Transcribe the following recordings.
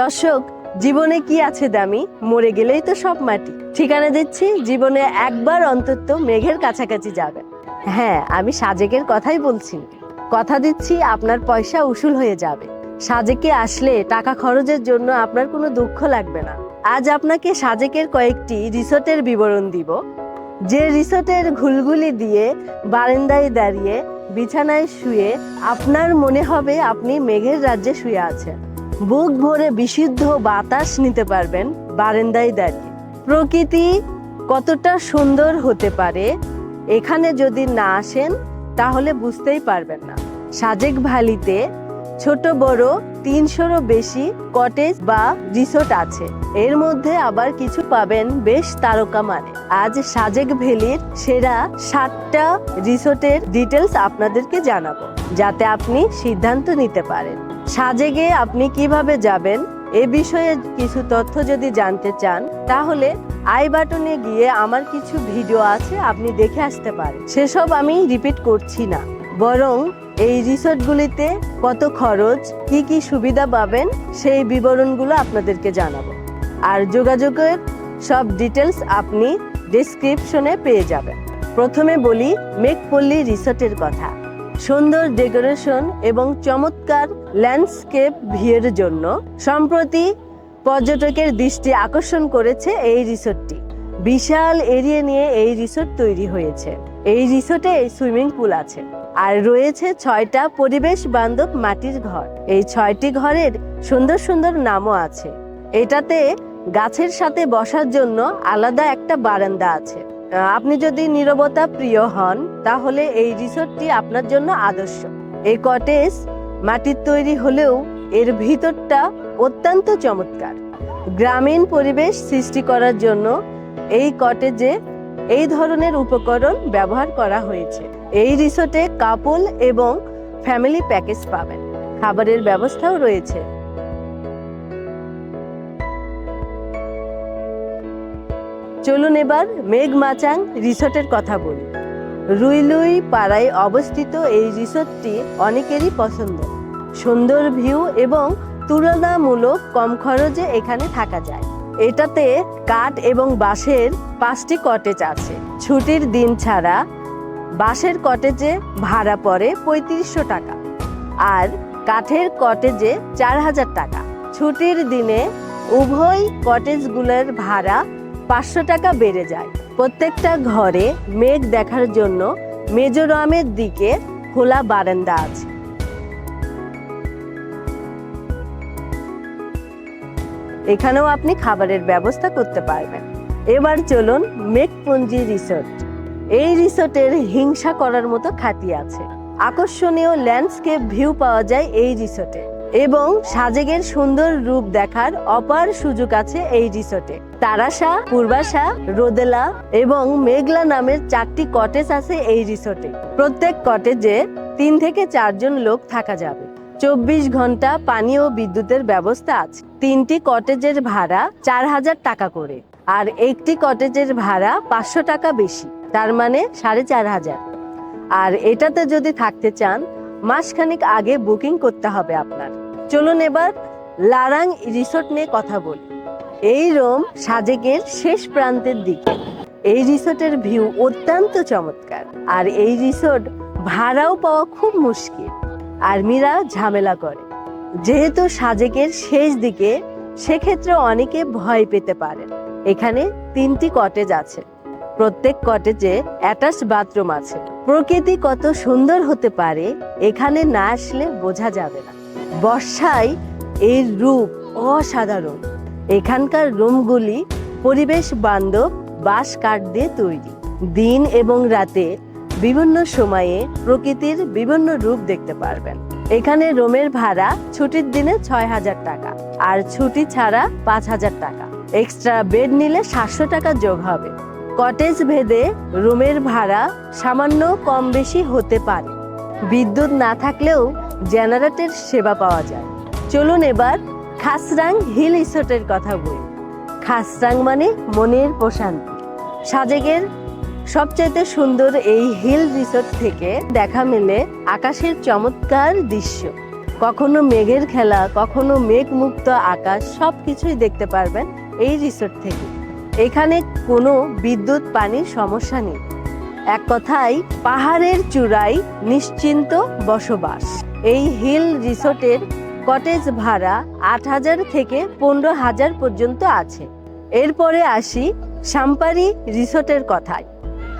দর্শক, জীবনে কি আছে দামি? মরে গেলেই তো সব মাটি। ঠিকানা দিচ্ছি, জীবনে একবার অন্তত মেঘের কাছাকাছি যাবেন। হ্যাঁ আমি সাজেকের কথাই বলছি। কথা দিচ্ছি, আপনার পয়সা উসুল হয়ে যাবে। সাজেকে আসলে টাকা খরচের জন্য আপনার কোনো দুঃখ লাগবে না। আজ আপনাকে সাজেকের কয়েকটি রিসোর্টের বিবরণ দিব। যে রিসোর্টের ঘুলগুলি দিয়ে বারান্দায় দাঁড়িয়ে, বিছানায় শুয়ে আপনার মনে হবে আপনি মেঘের রাজ্যে শুয়ে আছেন। বুক ভরে বিশুদ্ধ বাতাস নিতে পারবেন বারেন্দায় দাঁড়িয়ে। প্রকৃতি কতটা সুন্দর হতে পারে, এখানে যদি না আসেন, তাহলে বুঝতেই পারবেন না। সাজেক ভ্যালিতে ছোট, বড়, তিনশোরও বেশি কটেজ বা রিসোর্ট আছে। এর মধ্যে আবার কিছু পাবেন বেশ তারকা মানে। আজ সাজেক ভ্যালির সেরা সাতটা রিসোর্টের ডিটেলস আপনাদেরকে জানাব, যাতে আপনি সিদ্ধান্ত নিতে পারেন। সাজেগে আপনি কীভাবে যাবেন, এ বিষয়ে কিছু তথ্য যদি জানতে চান, তাহলে আই বাটনে গিয়ে আমার কিছু ভিডিও আছে, আপনি দেখে আসতে পারেন। সেসব আমি রিপিট করছি না, বরং এই রিসোর্টগুলিতে কত খরচ, কি কি সুবিধা পাবেন, সেই বিবরণগুলো আপনাদেরকে জানাব। আর যোগাযোগের সব ডিটেলস আপনি ডেসক্রিপশনে পেয়ে যাবেন। প্রথমে বলি মেঘপল্লী রিসোর্টের কথা। সুন্দর ডেকোরেশন এবং চমৎকার ল্যান্ডস্কেপ ভিউয়ের জন্য সম্প্রতি পর্যটকের দৃষ্টি আকর্ষণ করেছে এই রিসোর্টটি। বিশাল এরিয়া নিয়ে এই রিসোর্ট তৈরি হয়েছে। এই রিসোর্টে সুইমিং পুল আছে। আর রয়েছে ছয়টা পরিবেশ বান্ধব মাটির ঘর। এই ছয়টি ঘরের সুন্দর সুন্দর নামও আছে। এটাতে গাছের সাথে বসার জন্য আলাদা একটা বারান্দা আছে। আপনি যদি নীরবতা প্রিয় হন, তাহলে এই রিসোর্টটি আপনার জন্য আদর্শ। এই কটেজ মাটির তৈরি হলেও এর ভিতরটা অত্যন্ত চমৎকার। গ্রামীণ পরিবেশ সৃষ্টি করার জন্য এই কটেজে এই ধরনের উপকরণ ব্যবহার করা হয়েছে। এই রিসোর্টে কাপল এবং ফ্যামিলি প্যাকেজ পাবেন। খাবারের ব্যবস্থাও রয়েছে। চলুন এবার মেঘমাচাং রিসোর্টের কথা বলি। রুইলুই পাড়ায় অবস্থিত এই রিসোর্টটি অনেকেরই পছন্দ। সুন্দর ভিউ এবং তুলনামূলক কম খরচে এখানে থাকা যায়। এটাতে কাঠ এবং বাঁশের পাঁচটি কটেজ আছে। ছুটির দিন ছাড়া বাঁশের কটেজে ভাড়া পড়ে পঁয়ত্রিশশো টাকা আর কাঠের কটেজে চার হাজার টাকা। ছুটির দিনে উভয় কটেজগুলোর ভাড়া পাঁচশো টাকা বেড়ে যায়। প্রত্যেকটা ঘরে মেঘ দেখার জন্য মেজোরামের দিকে খোলা বারান্দা আছে। এখানেও আপনি খাবারের ব্যবস্থা করতে পারবেন। এবার চলুন মেঘপুঞ্জি রিসোর্ট। এই রিসোর্টের হিংসা করার মতো খাতি আছে। আকর্ষণীয় ল্যান্ডস্কেপ ভিউ পাওয়া যায় এই রিসোর্টে এবং সাজেগের সুন্দর রূপ দেখার অপার সুযোগ আছে এই রিসোর্টে। তারাশা, পূর্বাশা, রোদেলা এবং মেঘলা নামের চারটি কটেজ আছে এই রিসোর্টে। প্রত্যেক কটেজে তিন থেকে চারজন লোক থাকা যাবে। চব্বিশ ঘণ্টা পানি ও বিদ্যুতের ব্যবস্থা আছে। তিনটি কটেজের ভাড়া চার হাজার টাকা করে। আর একটি কটেজের ভাড়া পাঁচশো টাকা বেশি। তার মানে সাড়ে চার হাজার। আর এটাতে যদি থাকতে চান, মাসখানেক আগে বুকিং করতে হবে আপনার। চলুন এবার লারাং রিসোর্ট নিয়ে কথা বলি। এই রোম সাজেকের শেষ প্রান্তের দিকে। এই রিসোর্টের ভিউ অত্যন্ত চমৎকার। আর এই রিসোর্ট ভাড়াও পাওয়া খুব মুশকিল। আর্মিরা ঝামেলা করে। যেহেতু সাজেকের শেষ দিকে, সেক্ষেত্রে অনেকে ভয় পেতে পারেন। এখানে তিনটি কটেজ আছে। প্রত্যেক কটেজে অ্যাটাচ বাথরুম আছে। প্রকৃতি কত সুন্দর হতে পারে, এখানে না আসলে বোঝা যাবে না। বর্ষায় এর রূপ অসাধারণ। এখানকার রুমগুলি পরিবেশ বান্ধব, বাঁশ কাঠ দিয়ে তৈরি। দিন এবং রাতে বিভিন্ন সময়ে প্রকৃতির বিভিন্ন রূপ দেখতে পারবেন। এখানে রুমের ভাড়া ছুটির দিনে ছয় হাজার টাকা, আর ছুটি ছাড়া পাঁচ হাজার টাকা। এক্সট্রা বেড নিলে সাতশো টাকা যোগ হবে। কটেজ ভেদে রুমের ভাড়া সামান্য কম বেশি হতে পারে। বিদ্যুৎ না থাকলেও জেনারেটর সেবা পাওয়া যায়। চলুন এবার খাসরাং হিল রিসোর্টের কথা বলি। খাসরাং মানে মনের প্রশান্তি। সাজেকের সবচাইতে সুন্দর এই হিল রিসোর্ট থেকে দেখা মেলে আকাশের চমৎকার দৃশ্য। কখনো মেঘের খেলা, কখনো মেঘ মুক্ত আকাশ সব কিছুই দেখতে পারবেন এই রিসোর্ট থেকে। এখানে কোনো বিদ্যুৎ পানির সমস্যা নেই। এক কথায়, পাহাড়ের চূড়ায় নিশ্চিন্ত বসবাস। এই হিল রিসোর্টের কটেজ ভাড়া আট হাজার থেকে পনেরো হাজার পর্যন্ত আছে। এরপরে আসি সাম্পারি রিসোর্টের কথায়।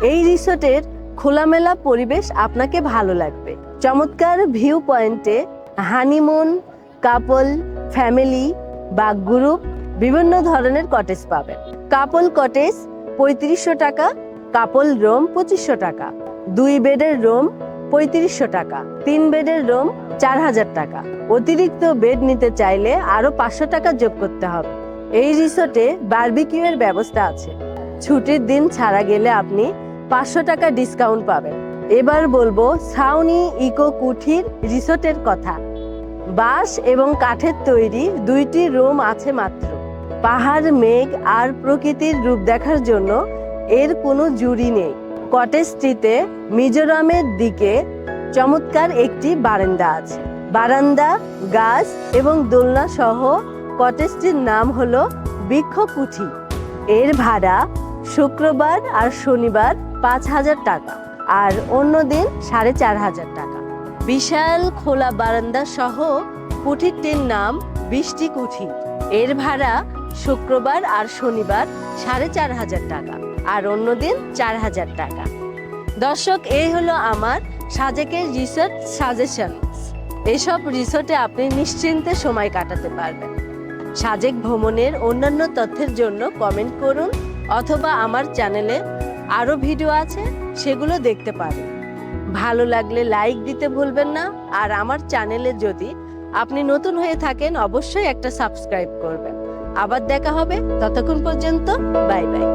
এই রিসোর্টের খোলামেলা পরিবেশ আপনাকে ভালো লাগবে। চমৎকার ভিউ পয়েন্টে হানিমুন, কাপল, ফ্যামিলি বা গ্রুপ বিভিন্ন ধরনের কটেজ পাবেন। কাপল কটেজ পঁয়ত্রিশশো টাকা কাপল রুম পঁচিশশো টাকা, দুই বেডের রুম পঁয়ত্রিশশো টাকা, তিন বেডের রুম চার হাজার টাকা। অতিরিক্ত বেড নিতে চাইলে আরও পাঁচশো টাকা যোগ করতে হবে। এই রিসোর্টে বারবিকিউ এর ব্যবস্থা আছে। ছুটির দিন ছাড়া গেলে আপনি পাঁচশো টাকা ডিসকাউন্ট পাবেন। এবার বলব সাউনি ইকো কুঠির রিসোর্টের কথা। বাঁশ এবং কাঠের তৈরি দুইটি রুম আছে মাত্র। পাহাড়, মেঘ আর প্রকৃতির রূপ দেখার জন্য এর কোনো জুড়ি নেই। কটেজটিতে মিজোরামের দিকে চমৎকার একটি বারান্দা আছে। বারান্দা, গাছ এবং দোলনা সহ কটেজটির নাম হলো বৃক্ষকুঠি। এর ভাড়া শুক্রবার আর শনিবার পাঁচ হাজার টাকা আর অন্য দিন সাড়ে চার হাজার টাকা। বিশাল খোলা বারান্দা সহ কুঠিরটির নাম বৃষ্টি কুঠি এর ভাড়া শুক্রবার আর শনিবার সাড়ে চার হাজার টাকা, আর অন্য দিন চার হাজার টাকা। দর্শক, এই হলো আমার সাজেকের রিসোর্ট সাজেশন এসব রিসোর্টে আপনি নিশ্চিন্তে সময় কাটাতে পারবেন। সাজেক ভ্রমণের অন্যান্য তথ্যের জন্য কমেন্ট করুন, অথবা আমার চ্যানেলে আরও ভিডিও আছে, সেগুলো দেখতে পারেন। ভালো লাগলে লাইক দিতে ভুলবেন না, আর আমার চ্যানেলে যদি আপনি নতুন হয়ে থাকেন, অবশ্যই একটা সাবস্ক্রাইব করবেন। আবার দেখা হবে ততক্ষণ পর্যন্ত বাই বাই।